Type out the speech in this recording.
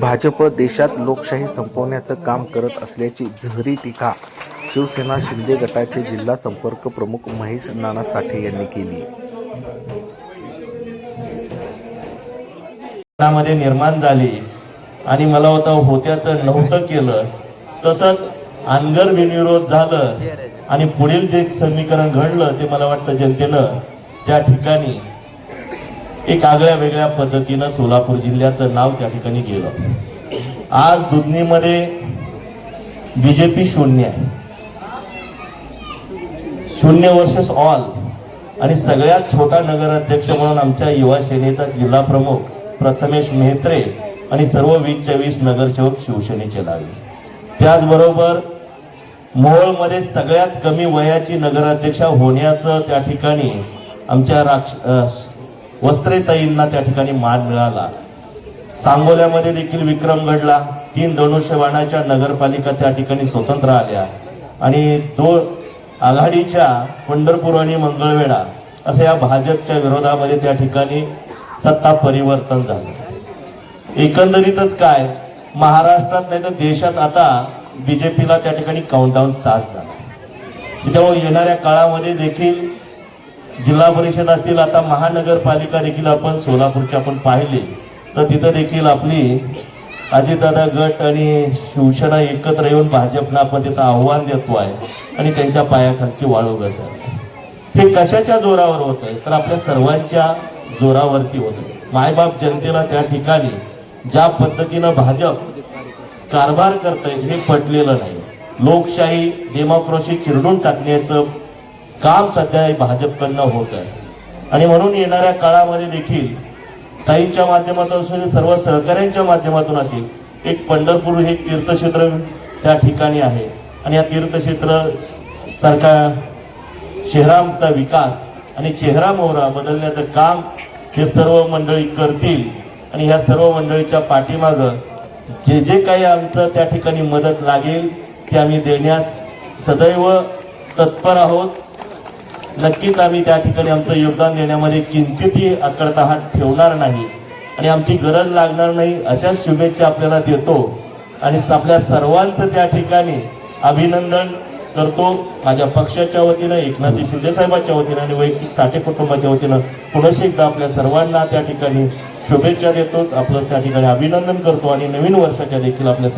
भाजप देशात लोकशाही संपवण्याचं काम करत असल्याची जहरी टीका शिवसेना शिंदे गटाचे जिल्हा संपर्क प्रमुख महेश नाना साठे यांनी केली. मध्ये निर्माण झाली आणि मला होता होत्याचं नव्हतं केलं तसंच अनगर बिनविरोध झालं आणि पुढील जे समीकरण घडलं ते मला वाटतं जनतेनं त्या ठिकाणी एक आगळ्या वेगळ्या पद्धतीनं सोलापूर जिल्ह्याचं नाव त्या ठिकाणी गेलं. आज दुधनीमध्ये बीजेपी शून्य आहे. शून्य वर्सेस ऑल आणि सगळ्यात छोटा नगराध्यक्ष म्हणून आमच्या युवा सेनेचा जिल्हा प्रमुख प्रथमेश मेहत्रे आणि सर्व वीसच्या वीस नगरसेवक शिवसेनेचे लागले त्याचबरोबर मोहोळमध्ये सगळ्यात कमी वयाची नगराध्यक्षा होण्याचं त्या ठिकाणी आमच्या राक्ष वस्त्रेताईंना त्या ठिकाणी मान मिळाला. सांगोल्यामध्ये देखील विक्रम घडला. तीन धनुष्यबाणाच्या नगरपालिका त्या ठिकाणी स्वतंत्र आल्या. आणि दोन आघाडीच्या पंढरपूर आणि मंगळवेढा असं या भाजपच्या विरोधामध्ये त्या ठिकाणी सत्ता परिवर्तन झालं. एकंदरीतच काय महाराष्ट्रात नाही तर देशात आता बीजेपीला त्या ठिकाणी काउंटडाऊन चार्ज झाला. त्यामुळे येणाऱ्या काळामध्ये देखील जिल्हा परिषद असतील आता महानगरपालिका देखील आपण सोलापूरची आपण पाहिली. तर तिथं देखील आपली अजितदादा गट आणि शिवसेना एकत्र येऊन भाजपनं आपण तिथं आव्हान देतो आहे आणि त्यांच्या पायाखालची वाळू घसरते ते कशाच्या जोरावर होत आहे? तर आपल्या सर्वांच्या जोरावरती होत मायबाप जनतेला त्या ठिकाणी ज्या पद्धतीनं भाजप कारभार करतंय हे पटलेलं नाही. लोकशाही डेमोक्रेसी चिरडून टाकण्याचं काम सध्या भाजपकडनं होत आहे. आणि म्हणून येणाऱ्या काळामध्ये देखील ताईंच्या माध्यमातून असेल सर्व सहकाऱ्यांच्या माध्यमातून असेल एक पंढरपूर हे तीर्थक्षेत्र त्या ठिकाणी आहे. आणि या तीर्थक्षेत्र सारखा शहरांचा विकास आणि चेहरा मोहरा बदलण्याचं काम हे सर्व मंडळी करतील. आणि ह्या सर्व मंडळीच्या पाठीमागं जे जे काही आमचं त्या ठिकाणी मदत लागेल ते आम्ही देण्यास सदैव तत्पर आहोत. नक्कीच आम्ही त्या ठिकाणी आमचं योगदान देण्यामध्ये किंचितही आकडता हात ठेवणार नाही. आणि आमची गरज लागणार नाही अशा शुभेच्छा आपल्याला देतो. आणि आपल्या सर्वांचं त्या ठिकाणी अभिनंदन करतो. माझ्या पक्षाच्या वतीनं एकनाथजी शिंदेसाहेबांच्या वतीनं आणि वैयक्तिक साठे कुटुंबाच्या वतीनं पुनश एकदा आपल्या सर्वांना त्या ठिकाणी शुभेच्छा देतो. आपलं त्या ठिकाणी अभिनंदन करतो आणि नवीन वर्षाच्या देखील आपल्या